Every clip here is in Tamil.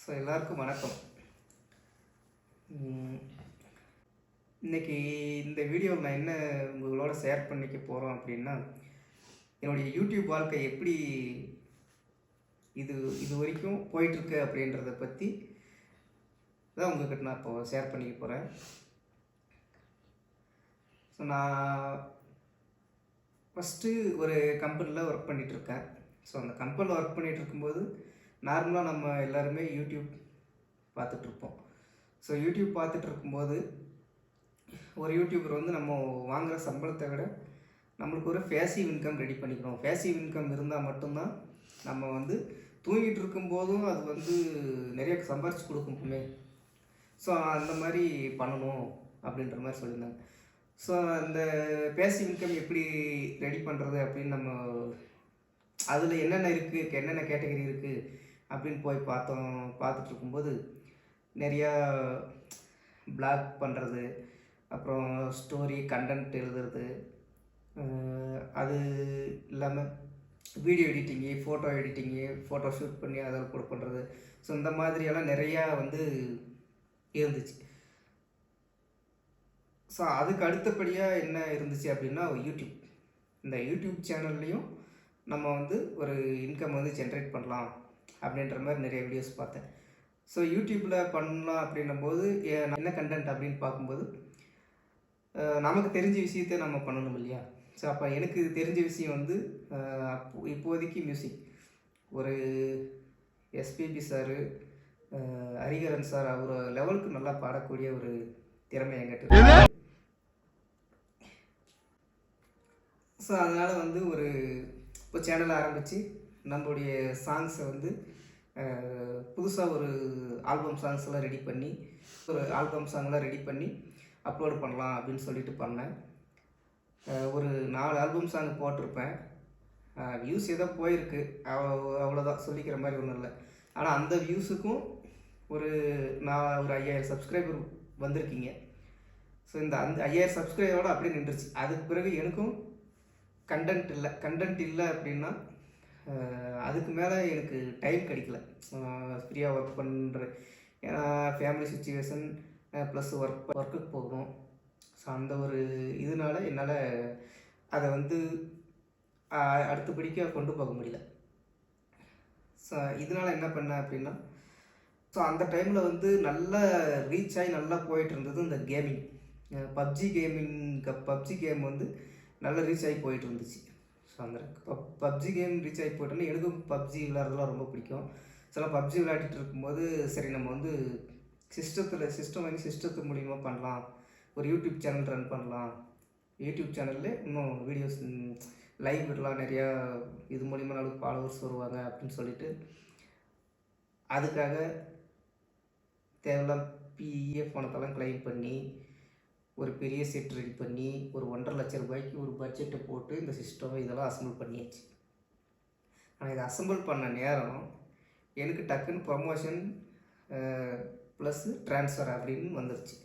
ஸோ எல்லாருக்கும் வணக்கம். இன்றைக்கி இன்னைக்கு இந்த வீடியோவில் நான் என்ன உங்களோட ஷேர் பண்ணிக்க போகிறோம் அப்படின்னா என்னுடைய யூடியூப் வாழ்க்கை எப்படி இது இது வரைக்கும் போயிட்டுருக்கு அப்படின்றத பற்றி தான் உங்ககிட்ட நான் இப்போ ஷேர் பண்ணிக்க போகிறேன் ஸோ நான் ஃபஸ்ட்டு ஒரு கம்பெனியில் ஒர்க் பண்ணிகிட்ருக்கேன் ஸோ அந்த கம்பெனியில் ஒர்க் பண்ணிகிட்டு இருக்கும்போது நார்மலாக நம்ம எல்லாருமே யூடியூப் பார்த்துட்ருப்போம். ஸோ யூடியூப் பார்த்துட்டு இருக்கும்போது ஒரு யூடியூபர் வந்து நம்ம வாங்குகிற சம்பளத்தை விட நம்மளுக்கு ஒரு ஃபேசிவ் இன்கம் ரெடி பண்ணிக்கணும் ஃபேசிவ் இன்கம் இருந்தால் மட்டும்தான் நம்ம வந்து தூங்கிட்டு இருக்கும்போதும் அது வந்து நிறைய சம்பாரிச்சு கொடுக்குமே ஸோ அந்த மாதிரி பண்ணணும் அப்படின்ற மாதிரி சொல்லியிருந்தாங்க. ஸோ அந்த பேசிவ் இன்கம் எப்படி ரெடி பண்ணுறது அப்படின்னு நம்ம அதில் என்னென்ன இருக்குது என்னென்ன கேட்டகரி இருக்குது அப்படின்னு போய் பார்த்தோம் பார்த்துட்டு இருக்கும்போது நிறையா பிளாக் பண்ணுறது அப்புறம் ஸ்டோரி கண்டென்ட் எழுதுறது அது இல்லாமல் video editing photo editing photo shoot பண்ணி அதை கூட பண்ணுறது. ஸோ இந்த மாதிரியெல்லாம் நிறையா வந்து இருந்துச்சு. ஸோ அதுக்கு அடுத்தபடியாக என்ன இருந்துச்சு அப்படின்னா யூடியூப் இந்த யூடியூப் சேனல்லையும் நம்ம வந்து ஒரு இன்கம் வந்து ஜென்ரேட் பண்ணலாம். அப்படின்ற மாதிரி நிறைய வீடியோஸ் பார்த்தேன். ஸோ யூடியூப்பில் பண்ணலாம் அப்படின்னும் போது என்ன கண்டென்ட் அப்படின்னு பார்க்கும்போது நமக்கு தெரிஞ்ச விஷயத்தை நம்ம பண்ணணும் இல்லையா? ஸோ அப்போ எனக்கு தெரிஞ்ச விஷயம் வந்து இப்போதைக்கு மியூசிக் ஒரு எஸ்பிபி சாரு ஹரிகரன் சார் அவர் லெவலுக்கு நல்லா பாடக்கூடிய ஒரு திறமை என்கிட்ட. ஸோ அதனால் வந்து ஒரு இப்போ சேனல் ஆரம்பித்து நம்மளுடைய சாங்ஸை வந்து புதுசாக ஒரு ஆல்பம் சாங்ஸ்லாம் ரெடி பண்ணி ஒரு ஆல்பம் சாங்லாம் ரெடி பண்ணி அப்லோடு பண்ணலாம் அப்படின்னு சொல்லிட்டு பண்ணேன். ஒரு நாலு ஆல்பம் சாங் போட்டிருப்பேன். வியூஸ் ஏதோ போயிருக்கு. அவ்வளோ அவ்வளோதான் சொல்லிக்கிற மாதிரி ஒன்றும் இல்லை. ஆனால் அந்த வியூஸுக்கும் ஒரு நான் ஒரு ஐயாயிரம் சப்ஸ்கிரைபர் வந்திருக்கீங்க. ஸோ இந்த அந்த ஐயாயிரம் சப்ஸ்கிரைபரோடு அப்படியே நின்றுச்சு. அதுக்கு பிறகு எனக்கும் கண்டென்ட் இல்லை. கண்டென்ட் இல்லை அப்படின்னா அதுக்கு மேலே எனக்கு டைம் கிடைக்கல. ஃப்ரீயாக ஒர்க் பண்ணுற ஏன்னா ஃபேமிலி சுச்சுவேஷன் ப்ளஸ் ஒர்க் ஒர்க்குக்கு போகணும். ஸோ அந்த ஒரு இதனால என்னால் அதை வந்து அடுத்தபடிக்க கொண்டு போக முடியல. ஸோ இதனால் என்ன பண்ணேன் அப்படின்னா ஸோ அந்த டைமில் வந்து நல்லா ரீச் ஆகி நல்லா போயிட்டு இருந்தது இந்த gaming PUBG gaming PUBG game வந்து நல்லா ரீச் ஆகி போயிட்டு இருந்துச்சு. ஸோ அந்த பப்ஜி கேம் ரீச் ஆகி போயிட்டோன்னா எனக்கும் பப்ஜி விளையாடுறதுலாம் ரொம்ப பிடிக்கும். சில பப்ஜி விளையாடிட்டு இருக்கும்போது சரி நம்ம வந்து சிஸ்டத்தில் சிஸ்டம் வாங்கி சிஸ்டத்து மூலிமா பண்ணலாம். ஒரு யூடியூப் சேனல் ரன் பண்ணலாம். யூடியூப் சேனல்ல இன்னும் வீடியோஸ் லைவ் விடலாம் நிறையா இது மூலிமா நம்மளுக்கு ஃபாலோவர்ஸ் வருவாங்க அப்படின்னு சொல்லிட்டு அதுக்காக தேவையில்லாம் பிஎஃப் பணத்தெல்லாம் கிளைம் பண்ணி ஒரு பெரிய செட் ரெடி பண்ணி ஒரு ஒன்றரை லட்ச ரூபாய்க்கு ஒரு பட்ஜெட்டை போட்டு இந்த சிஸ்டம் இதெல்லாம் அசம்பிள் பண்ணியாச்சு. ஆனால் இதை அசம்பிள் பண்ண நேரம் எனக்கு டக்குன்னு ப்ரமோஷன் ப்ளஸ் ட்ரான்ஸ்ஃபர் அப்படின்னு வந்துருச்சு.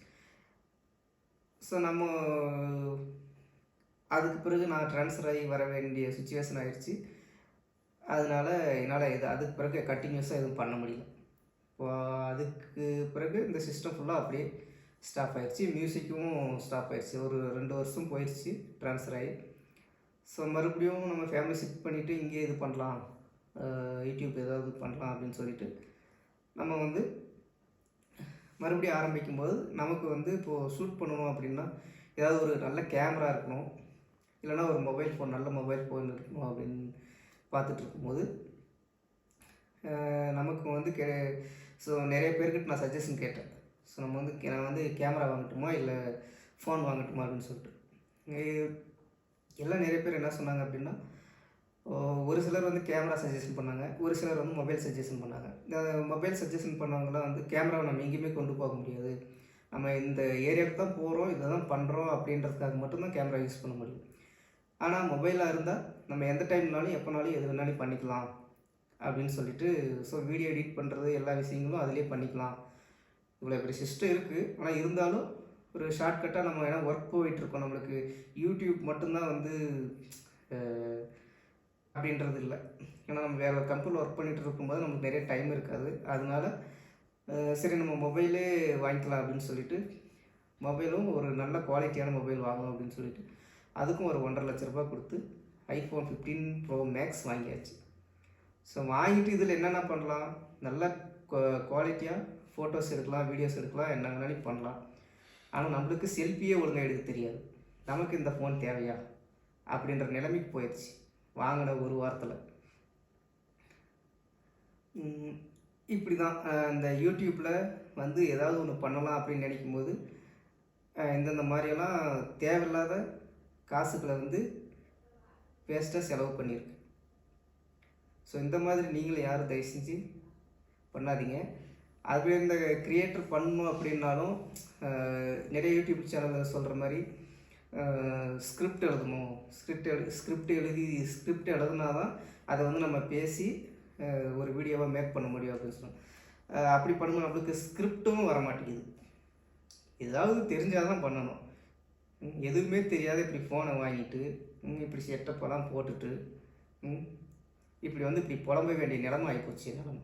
ஸோ நம்ம அதுக்கு பிறகு நான் ட்ரான்ஸ்ஃபர் ஆகி வர வேண்டிய சுச்சுவேஷன் ஆகிடுச்சு அதனால் என்னால் இது அதுக்கு பிறகு கண்டினியூஸாக எதுவும் பண்ண முடியல. இப்போ அதுக்கு பிறகு இந்த சிஸ்டம் ஃபுல்லாக அப்படியே ஸ்டாப் ஆயிடுச்சு. மியூசிக்கும் ஸ்டாப் ஆயிடுச்சு. ஒரு ரெண்டு வருஷம் போயிடுச்சு. ட்ரான்ஸ்ஃபர் ஆகி. ஸோ மறுபடியும் நம்ம ஃபேமிலி ஷிஃப்ட் பண்ணிவிட்டு இங்கே இது பண்ணலாம். யூடியூப் ஏதாவது பண்ணலாம் அப்படின்னு சொல்லிட்டு நம்ம வந்து மறுபடியும் ஆரம்பிக்கும்போது நமக்கு வந்து இப்போது ஷூட் பண்ணணும் அப்படின்னா ஏதாவது ஒரு நல்ல கேமரா இருக்கணும். இல்லைன்னா ஒரு மொபைல் ஃபோன் நல்ல மொபைல் ஃபோன் இருக்கணும் அப்படின்னு பார்த்துட்டு இருக்கும்போது நமக்கு வந்து கே ஸோ நிறைய பேர்கிட்ட நான் சஜஷன் கேட்டேன். ஸோ நம்ம வந்து நான் வந்து கேமரா வாங்கட்டுமா? இல்லை ஃபோன் வாங்கட்டுமா? அப்படின்னு சொல்லிட்டு. எல்லாம் நிறைய பேர் என்ன சொன்னாங்க அப்படின்னா ஒரு சிலர் வந்து கேமரா சஜஷன் பண்ணாங்க ஒரு சிலர் வந்து மொபைல் சஜஷன் பண்ணாங்க. இந்த மொபைல் சஜஷன் பண்ணவங்களாம் வந்து கேமராவை நம்ம எங்கேயுமே கொண்டு போக முடியாது. நம்ம இந்த ஏரியாவுக்கு தான் போகிறோம் இதை தான் பண்ணுறோம் அப்படின்றதுக்காக மட்டும்தான் கேமரா யூஸ் பண்ண முடியும். ஆனால் மொபைலாக இருந்தால் நம்ம எந்த டைம்னாலும் எப்போனாலும் எது வேணாலும் பண்ணிக்கலாம். அப்படின்னு சொல்லிட்டு ஸோ வீடியோ எடிட் பண்ணுறது எல்லா விஷயங்களும் அதிலே பண்ணிக்கலாம். இவ்வளோ பெரிய சிஸ்டம் இருக்குது ஆனால் இருந்தாலும் ஒரு ஷார்ட்கட்டாக நம்ம ஏன்னா ஒர்க் போயிட்டுருக்கோம். நம்மளுக்கு யூடியூப் மட்டும்தான் வந்து அப்படின்றது இல்லை. ஏன்னா நம்ம வேறு கம்பெனியில் ஒர்க் பண்ணிகிட்டு இருக்கும்போது நமக்கு நிறைய டைம் இருக்காது. அதனால சரி நம்ம மொபைலே வாங்கிக்கலாம் அப்படின்னு சொல்லிட்டு மொபைலும் ஒரு நல்ல குவாலிட்டியான மொபைல் வாங்கணும் அப்படின்னு சொல்லிட்டு அதுக்கும் ஒரு ஒன்றரை லட்ச ரூபாய் கொடுத்து ஐஃபோன் ஃபிஃப்டீன் ப்ரோ மேக்ஸ் வாங்கியாச்சு. ஸோ வாங்கிட்டு இதில் என்னென்ன பண்ணலாம்? நல்ல குவாலிட்டியாக ஃபோட்டோஸ் எடுக்கலாம் வீடியோஸ் எடுக்கலாம் என்ன வேணாலும் பண்ணலாம். ஆனால் நம்மளுக்கு செல்ஃபியே ஒழுங்காக எடுக்க தெரியாது. நமக்கு இந்த ஃபோன் தேவையா? அப்படின்ற நிலைமைக்கு போயிடுச்சு வாங்கின ஒரு வாரத்தில். இப்படி தான் இந்த யூடியூப்பில் வந்து ஏதாவது ஒன்று பண்ணலாம் அப்படின்னு நினைக்கும் போது இந்தந்த மாதிரியெல்லாம் தேவையில்லாத காசுகளை வந்து வேஸ்ட்டாக செலவு பண்ணியிருக்கு. ஸோ இந்த மாதிரி நீங்களும் யாரும் தயவு செஞ்சு பண்ணாதீங்க. அதுவே இந்த க்ரியேட்டர் பண்ணணும் அப்படின்னாலும் நிறைய யூடியூப் சேனலில் சொல்கிற மாதிரி ஸ்கிரிப்ட் எழுதணும். ஸ்கிரிப்ட் எழு ஸ்கிரிப்ட் எழுதி ஸ்கிரிப்ட் எழுதுனா தான் அதை வந்து நம்ம பேசி ஒரு வீடியோவாக மேக் பண்ண முடியும் அப்படின்னு சொன்னோம் அப்படி பண்ணும்போது நம்மளுக்கு ஸ்கிரிப்டும் வர மாட்டேங்குது. ஏதாவது தெரிஞ்சால் தான் பண்ணணும் எதுவுமே தெரியாத இப்படி ஃபோனை வாங்கிட்டு ம், இப்படி செட்டப்பெல்லாம் போட்டுட்டு இப்படி வந்து இப்படி புலம்ப வேண்டிய நிலமை ஆகிப்போச்சு நிலமை